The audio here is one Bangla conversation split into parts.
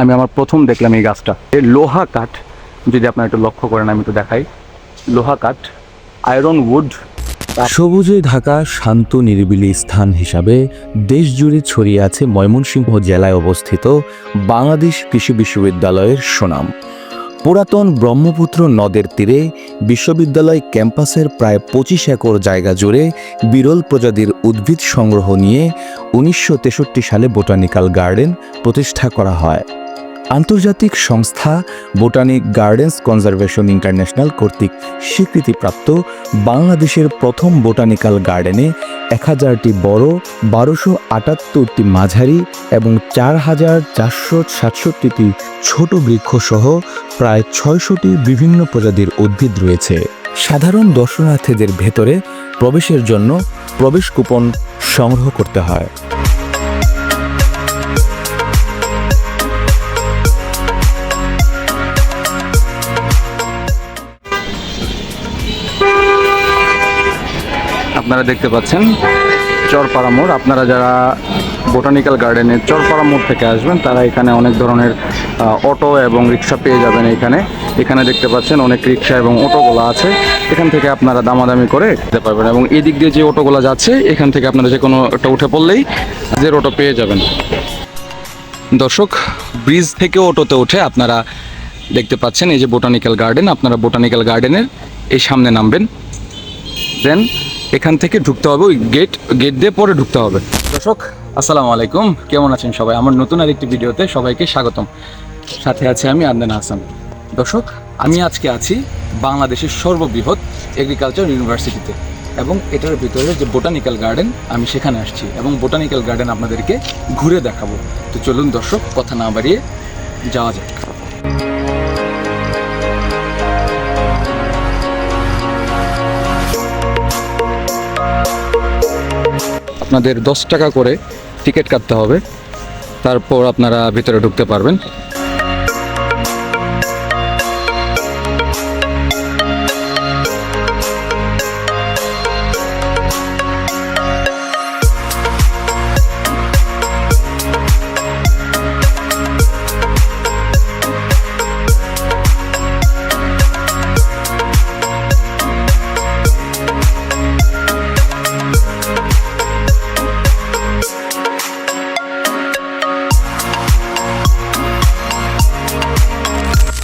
আমি আমার প্রথম দেখলাম এই গাছটা। এর লোহা কাঠ, যদি আপনারা একটু লক্ষ্য করেন, আমি একটু দেখাই। লোহা কাঠ আয়রন উড সবুজে ঢাকা, শান্ত, নিরিবিলি স্থান হিসাবে দেশ জুড়ে ছড়িয়ে আছে ময়মনসিংহ জেলায় অবস্থিত বাংলাদেশ কৃষি বিশ্ববিদ্যালয়ের সুনাম। পুরাতন ব্রহ্মপুত্র নদের তীরে বিশ্ববিদ্যালয় ক্যাম্পাসের প্রায় পঁচিশ একর জায়গা জুড়ে বিরল প্রজাতির উদ্ভিদ সংগ্রহ নিয়ে উনিশশো তেষট্টি সালে বোটানিক্যাল গার্ডেন প্রতিষ্ঠা করা হয়। আন্তর্জাতিক সংস্থা বোটানিক গার্ডেন্স কনজারভেশন ইন্টারন্যাশনাল কর্তৃক স্বীকৃতিপ্রাপ্ত বাংলাদেশের প্রথম বোটানিক্যাল গার্ডেনে এক হাজারটি বড়, বারোশো আটাত্তরটি মাঝারি এবং চার হাজার চারশো সাতষট্টিটি ছোট বৃক্ষসহ প্রায় ছয়শটি বিভিন্ন প্রজাতির উদ্ভিদ রয়েছে। সাধারণ দর্শনার্থীদের ভেতরে প্রবেশের জন্য প্রবেশ কুপন সংগ্রহ করতে হয়। আপনারা দেখতে পাচ্ছেন চরপাড়া মোড়। আপনারা যারা বোটানিক্যাল গার্ডেনের চরপাড়া মোড় থেকে আসবেন, তারা এখানে অনেক ধরনের অটো এবং রিক্সা পেয়ে যাবেন এখানে। এখানে দেখতে পাচ্ছেন অনেক রিক্সা এবং অটোগুলো আছে। এখান থেকে আপনারা দামাদামি করে যেতে পারবেন এবং এদিক দিয়ে যে অটোগুলো যাচ্ছে, এখান থেকে আপনারা যে কোনো একটা উঠে পড়লেই যে অটো পেয়ে যাবেন। দর্শক, ব্রিজ থেকে অটোতে উঠে আপনারা দেখতে পাচ্ছেন এই যে বোটানিক্যাল গার্ডেন। আপনারা বোটানিক্যাল গার্ডেনের এই সামনে নামবেন। দেন এখান থেকে ঢুকতে হবে, ওই গেট গেট দিয়ে পরে ঢুকতে হবে। দর্শক, আসসালামু আলাইকুম। কেমন আছেন সবাই? আমার নতুন আরেকটি ভিডিওতে সবাইকে স্বাগতম। সাথে আছে আমি আদনান হাসান। দর্শক, আমি আজকে আছি বাংলাদেশের সর্ববৃহৎ এগ্রিকালচার ইউনিভার্সিটিতে এবং এটার ভিতরে যে বোটানিক্যাল গার্ডেন আমি সেখানে আসছি এবং বোটানিক্যাল গার্ডেন আপনাদেরকে ঘুরে দেখাবো। তো চলুন দর্শক, কথা না বাড়িয়ে যাওয়া যাক। আপনাদের দশ টাকা করে টিকিট কাটতে হবে। তারপর আপনারা ভিতরে ঢুকতে পারবেন।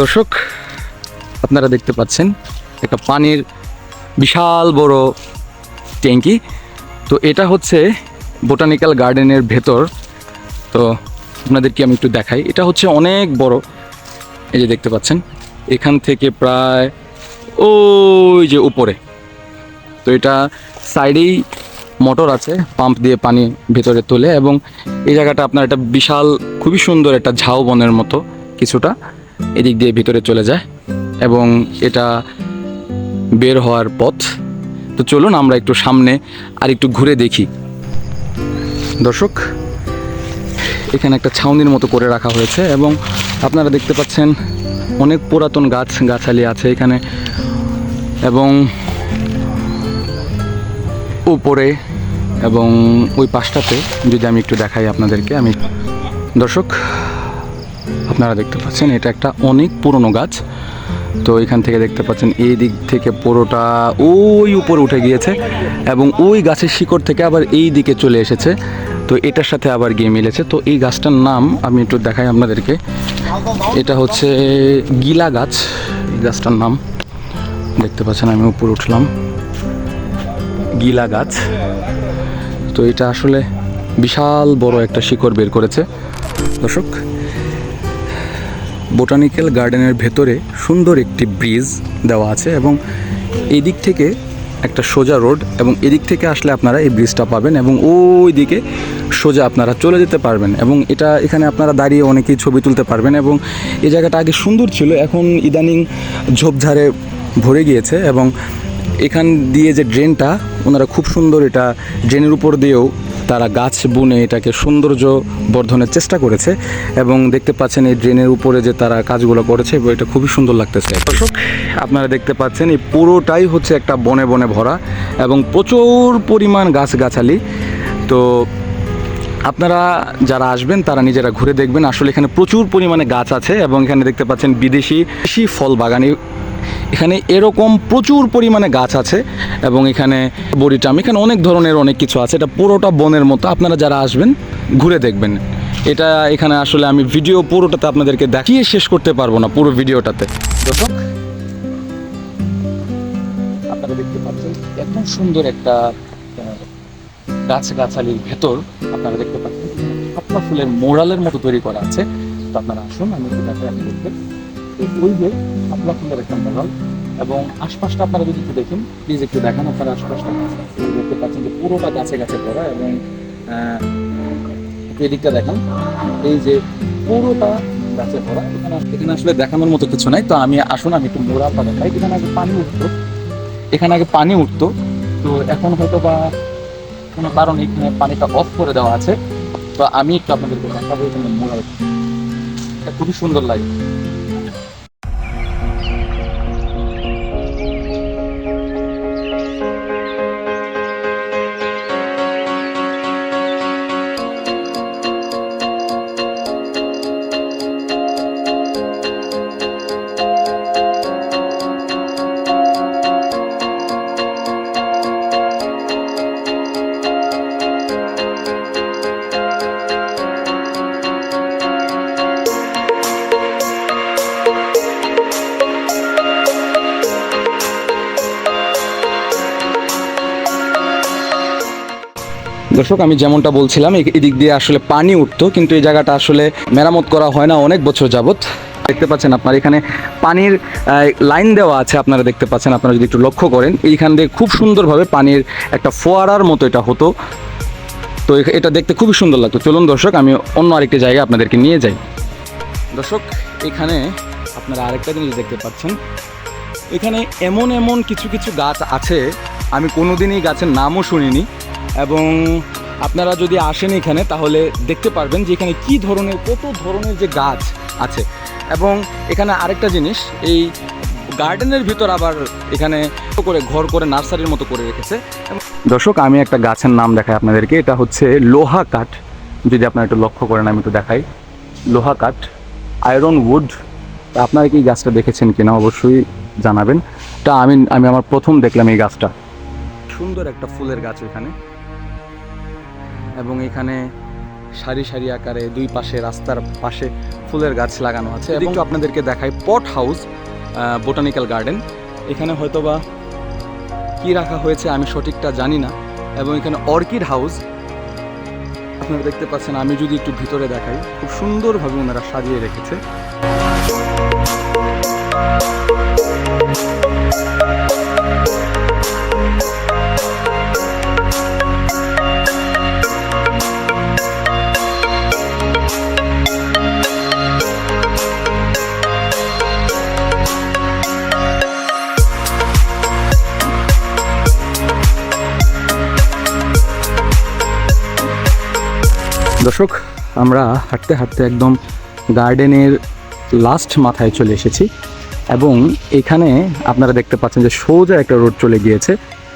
দর্শক, আপনারা দেখতে পাচ্ছেন একটা পানির বিশাল বড় ট্যাঙ্কি। তো এটা হচ্ছে বোটানিক্যাল গার্ডেনের ভেতর। তো আপনাদেরকে আমি একটু দেখাই। এটা হচ্ছে অনেক বড়, এই যে দেখতে পাচ্ছেন। এখান থেকে প্রায় ওই যে উপরে। তো এটা সাইডেই মোটর আছে, পাম্প দিয়ে পানি ভেতরে তোলে এবং এই জায়গাটা আপনার একটা বিশাল, খুবই সুন্দর একটা ঝাউবনের মতো কিছুটা। এদিক দিয়ে ভিতরে চলে যায় এবং এটা বের হওয়ার পথ। তো চলুন আমরা একটু সামনে আর একটু ঘুরে দেখি। দর্শক, এখানে একটা ছাউনির মতো করে রাখা হয়েছে এবং আপনারা দেখতে পাচ্ছেন অনেক পুরাতন গাছ, গাছালি আছে এখানে এবং উপরে এবং ওই পাশটাতে যদি আমি একটু দেখাই আপনাদেরকে, আমি দর্শক আপনারা দেখতে পাচ্ছেন, এটা একটা অনেক পুরনো গাছ। তো এখান থেকে দেখতে পাচ্ছেন, এই দিক থেকে পুরোটা ওই উপরে উঠে গিয়েছে এবং ওই গাছের শিকড় থেকে আবার এই দিকে চলে এসেছে। তো এটার সাথে আবার গিয়ে মিলেছে। তো এই গাছটার নাম আমি একটু দেখাই আপনাদেরকে। এটা হচ্ছে গিলা গাছ গাছটার নাম। দেখতে পাচ্ছেন, আমি উপরে উঠলাম। গিলা গাছ। তো এটা আসলে বিশাল বড় একটা শিকড় বের করেছে। দর্শক বোটানিক্যাল গার্ডেনের ভেতরে সুন্দর একটি ব্রিজ দেওয়া আছে এবং এই দিক থেকে একটা সোজা রোড এবং এদিক থেকে আসলে আপনারা এই ব্রিজটা পাবেন এবং ওই দিকে সোজা আপনারা চলে যেতে পারবেন এবং এটা এখানে আপনারা দাঁড়িয়ে অনেকেই ছবি তুলতে পারবেন এবং এই জায়গাটা আগে সুন্দর ছিল, এখন ইদানিং ঝোপঝাড়ে ভরে গিয়েছে এবং এখান দিয়ে যে ড্রেনটা ওনারা খুব সুন্দর এটা ড্রেনের উপর দিয়েও তারা গাছ বুনে এটাকে সৌন্দর্য বর্ধনের চেষ্টা করেছে এবং দেখতে পাচ্ছেন এই ড্রেনের উপরে যে তারা কাজগুলো করেছে, এটা খুবই সুন্দর লাগতেছে। দর্শক, আপনারা দেখতে পাচ্ছেন এই পুরোটাই হচ্ছে একটা বনে বনে ভরা এবং প্রচুর পরিমাণ গাছগাছালি। তো আপনারা যারা আসবেন, তারা নিজেরা ঘুরে দেখবেন। আসলে এখানে প্রচুর পরিমাণে গাছ আছে এবং এখানে দেখতে পাচ্ছেন বিদেশি দেশি ফল বাগানি এখানে এরকম প্রচুর পরিমাণে গাছ আছে এবং এখানে বড়িটাম এখানে অনেক ধরনের অনেক কিছু আছে। এটা পুরোটা বনের মতো। আপনারা যারা আসবেন, ঘুরে দেখবেন। এটা এখানে আসলে আমি ভিডিও পুরোটাতে আপনাদেরকে দেখিয়ে শেষ করতে পারব না, পুরো ভিডিওটাতে। দর্শক, আপনারা দেখতে পাচ্ছেন, এত সুন্দর একটা গাছ গাছালির ভেতর আপনারা দেখতে পাচ্ছেন শাপলা ফুলের মোড়ালের মতো তৈরি করা আছে। তো আপনারা আসুন, আমি দেখাই আপনাদেরকে। ওই যে শাপলা ফুলের একটা মোড়াল এবং আশপাশটা আপনারা যদি একটু দেখেন প্লিজ একটু দেখান আপনারা আশপাশটা। দেখতে পাচ্ছেন যে পুরোটা গাছে গাছে ভরা এবং একটু এদিকটা দেখেন। এই যে পুরোটা গাছে ভরা। এখানে এখানে আসলে দেখানোর মতো কিছু নাই। তো আমি আসুন, আমি একটু মোড়ালটা দেখাই। এখানে আগে পানি উঠতো। এখানে আগে পানি উঠতো। তো এখন হয়তো বা কোনো কারণে এখানে পানিটা অফ করে দেওয়া আছে। তো আমি একটু আপনাদেরকে দেখাবো এখানে এটা খুবই সুন্দর লাগে। দর্শক, আমি যেমনটা বলছিলাম এদিক দিয়ে আসলে পানি উঠতো, কিন্তু এই জায়গাটা আসলে মেরামত করা হয় না অনেক বছর যাবত দেখতে পাচ্ছেন আপনার এখানে পানির লাইন দেওয়া আছে, আপনারা দেখতে পাচ্ছেন, আপনারা যদি একটু লক্ষ্য করেন, এইখান দিয়ে খুব সুন্দরভাবে পানির একটা ফোয়ারার মতো এটা হতো। তো এটা দেখতে খুবই সুন্দর লাগতো। চলুন দর্শক, আমি অন্য আরেকটি জায়গায় আপনাদেরকে নিয়ে যাই। দর্শক, এখানে আপনারা আরেকটা জিনিস দেখতে পাচ্ছেন। এখানে এমন এমন কিছু কিছু গাছ আছে, আমি কোনোদিনই গাছের নামও শুনিনি। এবং আপনারা যদি আসেন এখানে, তাহলে দেখতে পারবেন যে এখানে কি ধরনের, কত ধরনের যে গাছ আছে। এবং এখানে আরেকটা জিনিস, এই গার্ডেনের ভিতর আবার এখানে করে, ঘর করে, নার্সারির মতো করে রেখেছে। দর্শক, আমি একটা গাছের নাম দেখাই আপনাদেরকে, এটা হচ্ছে লোহা কাঠ। যদি আপনারা একটু লক্ষ্য করেন, আমি একটু দেখাই। লোহা কাঠ, আয়রন উড। আপনারা কি গাছটা দেখেছেন কিনা অবশ্যই জানাবেন। তা আমি আমি আমার প্রথম দেখলাম এই গাছটা। সুন্দর একটা ফুলের গাছ এখানে। এবং এখানে সারি সারি আকারে দুই পাশে রাস্তার পাশে ফুলের গাছ লাগানো আছে। এবং আপনাদেরকে দেখাই পট হাউস বোটানিক্যাল গার্ডেন। এখানে হয়তোবা কি রাখা হয়েছে আমি সঠিকটা জানি না। এবং এখানে অর্কিড হাউস আপনারা দেখতে পাচ্ছেন আমি যদি একটু ভিতরে দেখাই খুব সুন্দরভাবে ওনারা সাজিয়ে রেখেছে। দর্শক, আমরা হাঁটতে হাঁটতে একদম গার্ডেনের লাস্ট মাথায় চলে এসেছি এবং এখানে আপনারা দেখতে পাচ্ছেন যে সোজা একটা রোড চলে গিয়েছে।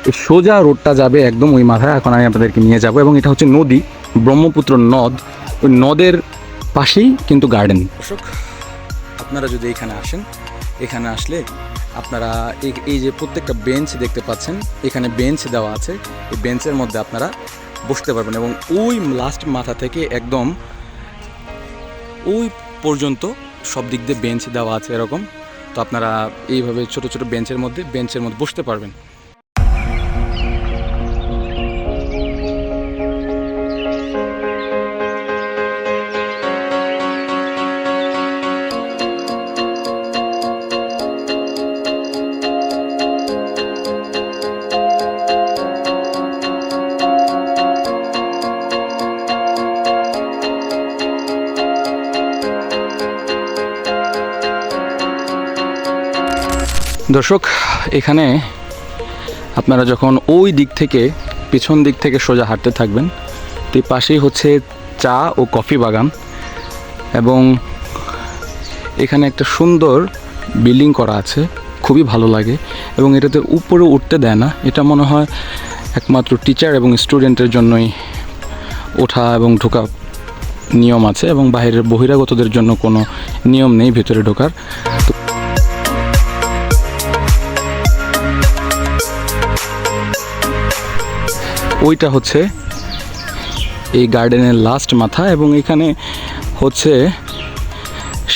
এই সোজা রোডটা যাবে একদম ওই মাথায়, এখন আমি আপনাদেরকে নিয়ে যাব এবং এটা হচ্ছে নদী, ব্রহ্মপুত্র নদ। ওই নদের পাশেই কিন্তু গার্ডেন। দর্শক, আপনারা যদি এখানে আসেন, এখানে আসলে আপনারা এই- যে প্রত্যেকটা বেঞ্চ দেখতে পাচ্ছেন, এখানে বেঞ্চ দেওয়া আছে। এই বেঞ্চের মধ্যে আপনারা বসতে পারবেন এবং ওই লাস্ট মাথা থেকে একদম ওই পর্যন্ত সব দিক দিয়ে বেঞ্চ দেওয়া আছে এরকম। তো আপনারা এইভাবে ছোট ছোট বেঞ্চের মধ্যে বেঞ্চের মধ্যে বসতে পারবেন। দর্শক, এখানে আপনারা যখন ওই দিক থেকে, পিছন দিক থেকে সোজা হাঁটতে থাকবেন, তো পাশেই হচ্ছে চা ও কফি বাগান এবং এখানে একটা সুন্দর বিল্ডিং করা আছে, খুবই ভালো লাগে এবং এটাতে উপরে উঠতে দেয় না। এটা মনে হয় একমাত্র টিচার এবং স্টুডেন্টের জন্যই ওঠা এবং ঢোকা নিয়ম আছে এবং বাইরের বহিরাগতদের জন্য কোনো নিয়ম নেই ভেতরে ঢোকার। ওইটা হচ্ছে এই গার্ডেনের লাস্ট মাথা এবং এখানে হচ্ছে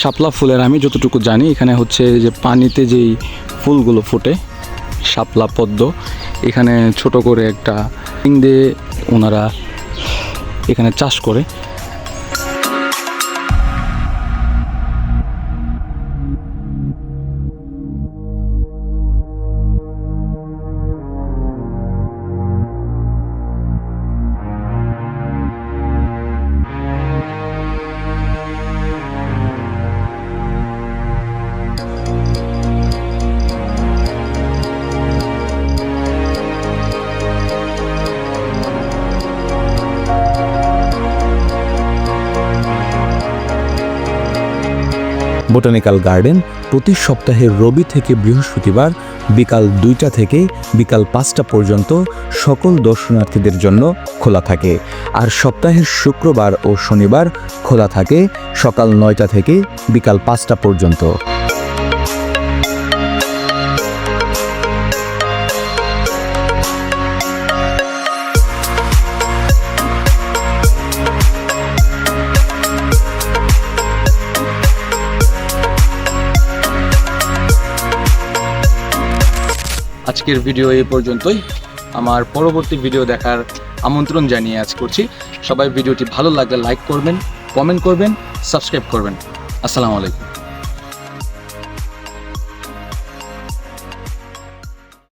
শাপলা ফুলের, আমি যতটুকু জানি, এখানে হচ্ছে যে পানিতে যেই ফুলগুলো ফোটে, শাপলা পদ্ম, এখানে ছোট করে একটা দিয়ে ওনারা এখানে চাষ করে। বোটানিক্যাল গার্ডেন প্রতি সপ্তাহে রবি থেকে বৃহস্পতিবার বিকাল দুইটা থেকে বিকাল পাঁচটা পর্যন্ত সকল দর্শনার্থীদের জন্য খোলা থাকে। আর সপ্তাহের শুক্রবার ও শনিবার খোলা থাকে সকাল নয়টা থেকে বিকাল পাঁচটা পর্যন্ত। আজকের ভিডিও এই পর্যন্তই। আমার পরবর্তী ভিডিও দেখার আমন্ত্রণ জানিয়ে আজ করছি। সবাই ভিডিওটি ভালো লাগলে লাইক করবেন কমেন্ট করবেন সাবস্ক্রাইব করবেন। আসসালামু আলাইকুম।